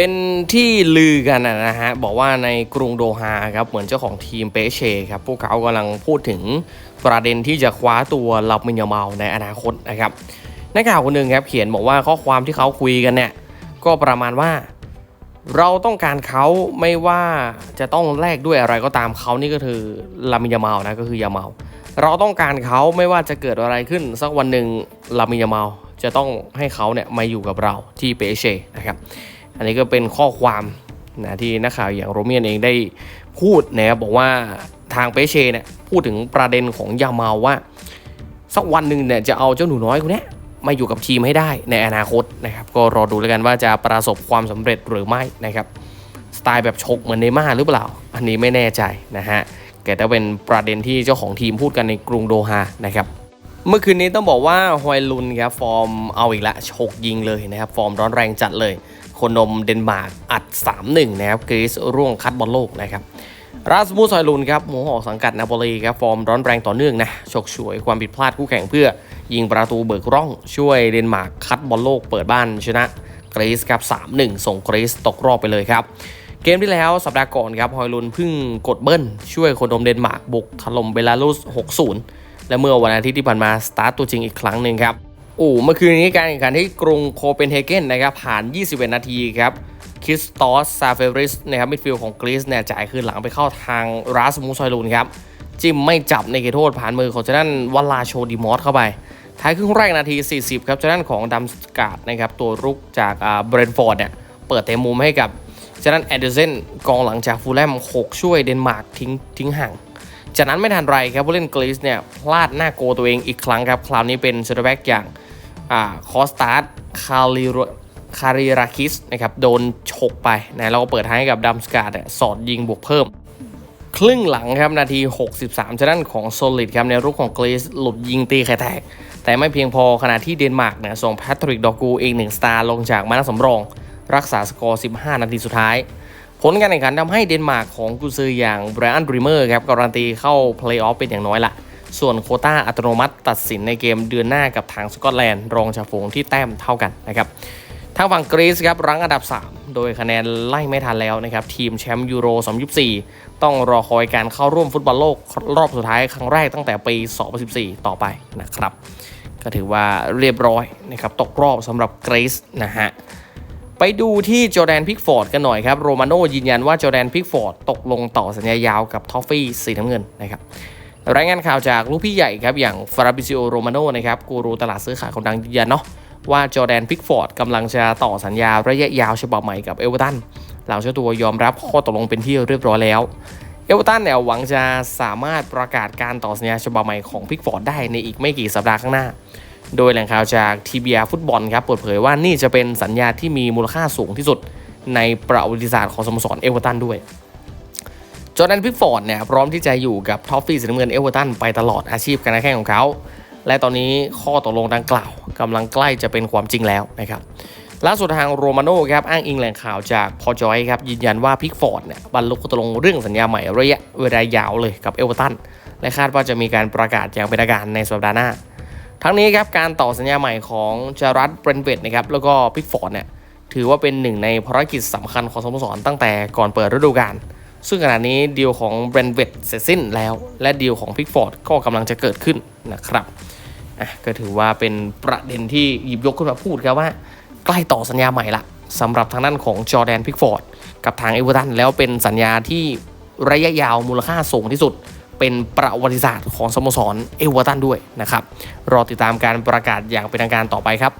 เป็นที่ลือกันนะฮะ บอกว่าในกรุงโดฮาครับ เหมือนเจ้าของทีมเปเช่ครับ พวกเขากำลังพูดถึงประเด็นที่จะคว้าตัวลับมินยาเมาในอนาคตนะครับนักข่าวคนหนึ่งครับเขียนบอกว่าข้อความที่เขาคุยกันเนี่ย ก็ประมาณว่า เราต้องการเขาไม่ว่าจะต้องแลกด้วยอะไรก็ตามเขานี่ก็คือลามินยาเมานะก็คือยาเมา เราต้องการเขาไม่ว่าจะเกิดอะไรขึ้น สักวันหนึ่งลามินยาเมาจะต้องให้เขาเนี่ยมาอยู่กับเราที่เปเช่นะครับ อันนี้ก็เป็นข้อความนะที่นักข่าวอย่างโรเมียนเองได้พูดนะครับบอกว่าทางเปเชเนี่ยพูดถึงประเด็นของยามาว่า สักวันหนึ่งเนี่ยจะเอาเจ้าหนูน้อยคนนี้มาอยู่กับทีมให้ได้ในอนาคตนะครับ ก็รอดูแล้วกันว่าจะประสบความสำเร็จหรือไม่นะครับสไตล์แบบชกเหมือนเนม่าหรือเปล่า อันนี้ไม่แน่ใจนะฮะแต่ถ้าเป็นประเด็นที่เจ้าของทีมพูดกันในกรุงโดฮานะครับ เมื่อคืนนี้ต้องบอกว่าฮอยลุนครับฟอร์มเอาอีกละฉกยิงเลยนะครับ ฟอร์มร้อนแรงจัดเลย คนนมเดนมาร์กอัด 3-1 นะครับกรีซร่วงคัดบอลโลกนะครับราสมูสฮอยลุนครับหัวหอกสังกัดนาโปลีครับฟอร์มร้อนแรงต่อเนื่องนะฉกฉวยความผิดพลาดคู่แข่งเพื่อ ยิงประตูเบิกร่องช่วยเดนมาร์กคัดบอลโลกเปิดบ้านชนะกรีซครับ 3-1 ส่งกรีซตกรอบไปเลยครับ เกมที่แล้วสัปดาห์ก่อนครับฮอยลุนพิ่งกดเบิ้ล ช่วยคนนมเดนมาร์กบุกถล่มเบลารุส 6-0 และเมื่อวันอาทิตย์ที่ผ่านมาสตาร์ตตัวจริงอีกครั้งหนึ่งครับโอ้เมื่อคืนนี้การแข่งขันที่กรุงโคเปนเฮเกนนะครับผ่าน 21 นาทีครับคริสตอสซาเฟริสนะครับมิดฟิลด์ของกรีซเนี่ยจ่ายคืนหลังไปเข้าทางราสมูซอยลูนครับจิ้มไม่จับในเขตโทษผ่านมือของเจ้าด้นวลาโชดิมอสเข้าไป ท้ายครึ่งแรกนาที 40 ครับเจ้าด้นของดัมสกาดนะครับตัวรุกจากเบรนฟอร์ดเนี่ยเปิดเต็มมุมให้กับเจ้าด้นแอดเดอร์เซนกองหลังจากฟูลแลมหกช่วยเดนมาร์กทิ้งทิ้งห่าง จากนั้นไม่ทันไรครับผู้เล่นกรีซเนี่ยพลาดหน้าโกตัวเองอีกครั้งครับ คราวนี้เป็นเซอร์แบ็กอย่างอ่าคอสตาร์คาริคาริราคิสนะครับโดนฉกไปนะแล้วก็เปิดให้กับดัมสกาดเนี่ยสอดยิงบวกเพิ่ม ครึ่งหลังครับนาที 63จากด้นของโซลิดครับในรุกของกรีซหลุดยิงตีไข่แตก แต่ไม่เพียงพอขณะที่เดนมาร์กเนี่ยส่งแพทริกดอกูอีกหนึ่งสตาร์ลงจากมานักสำรอง รักษาสกอร์ 15 นาทีสุดท้าย ผลการแข่งขันทำให้เดนมาร์กของกุซืออย่างไบรอันบริเมอร์ครับการันตีเข้าเพลย์ออฟเป็นอย่างน้อยละ ส่วนโคต้าอัตโนมัติตัดสินในเกมเดือนหน้ากับทางสกอตแลนด์ รองจากฝูงที่แต้มเท่ากันนะครับทางฝั่งกรีซครับรั้งอันดับ 3 โดยคะแนนไล่ไม่ทันแล้วนะครับ ทีมแชมป์ยูโร 2024 ต้องรอคอยการเข้าร่วมฟุตบอลโลกรอบสุดท้ายครั้งแรกตั้งแต่ปี 2014 ต่อไปนะครับ ก็ถือว่าเรียบร้อยนะครับตกรอบสำหรับกรีซนะฮะ ไปดูที่จอแดนพิกฟอร์ดกันหน่อยครับ โรมาโน่ยืนยันว่าจอแดนพิกฟอร์ดตกลงต่อสัญญายาวกับทอฟฟี่สีน้ำเงินนะครับรายงานข่าวจากลูกพี่ใหญ่ครับ อย่างฟาราบิซิโอโรมาโน่นะครับกูรูตลาดซื้อขายคนดังยืนยันเนาะว่าจอแดนพิกฟอร์ดกำลังจะต่อสัญญาระยะยาวฉบับใหม่กับเอเวอร์ตันหลังเจ้าตัวยอมรับข้อตกลงเป็นที่เรียบร้อยแล้ว เอเวอร์ตันเนี่ยหวังจะสามารถประกาศการต่อสัญญาฉบับใหม่ของพิกฟอร์ดได้ในอีกไม่กี่สัปดาห์ข้างหน้า โดยแหล่งข่าวจากทีบีอาฟุตบอลครับเปิดเผยว่านี่จะเป็นสัญญาที่มีมูลค่าสูงที่สุดในประวัติศาสตร์ของสโมสรเอเวอร์ตันด้วยจอร์แดนพิกฟอร์ดเนี่ยพร้อมที่จะอยู่กับท็อฟฟี่สีน้ำเงินเอเวอร์ตันไปตลอดอาชีพการแข่งของเขา และตอนนี้ข้อตกลงดังกล่าวกำลังใกล้จะเป็นความจริงแล้วนะครับล่าสุดทางโรมาโน่ครับอ้างอิงแหล่งข่าวจากพอจอยครับยืนยันว่าพิกฟอร์ดเนี่ยบรรลุข้อตกลงเรื่องสัญญาใหม่ระยะเวลายาวเลยกับเอเวอร์ตันและคาดว่าจะมีการประกาศอย่างเป็นทางการในสัปดาห์หน้า ทั้งนี้ครับการต่อสัญญาใหม่ของจารัตเบรนเวตนะครับแล้วก็พิกฟอร์ดเนี่ยถือว่าเป็นหนึ่งในภารกิจสำคัญของสโมสรตั้งแต่ก่อนเปิดฤดูกาลซึ่งขณะนี้ดีลของเบรนเวตเสร็จสิ้นแล้ว และดีลของพิกฟอร์ดก็กำลังจะเกิดขึ้นนะครับอะก็ถือว่าเป็นประเด็นที่หยิบยกขึ้นมาพูดครับว่า ใกล้ต่อสัญญาใหม่ละสำหรับทางด้านของจอร์แดนพิกฟอร์ดกับทางเอเวอร์ตันแล้วเป็นสัญญาที่ระยะยาวมูลค่าสูงที่สุด เป็นประวัติศาสตร์ของสโมสรเอเวอร์ตันด้วยนะครับ รอติดตามการประกาศอย่างเป็นทางการต่อไปครับ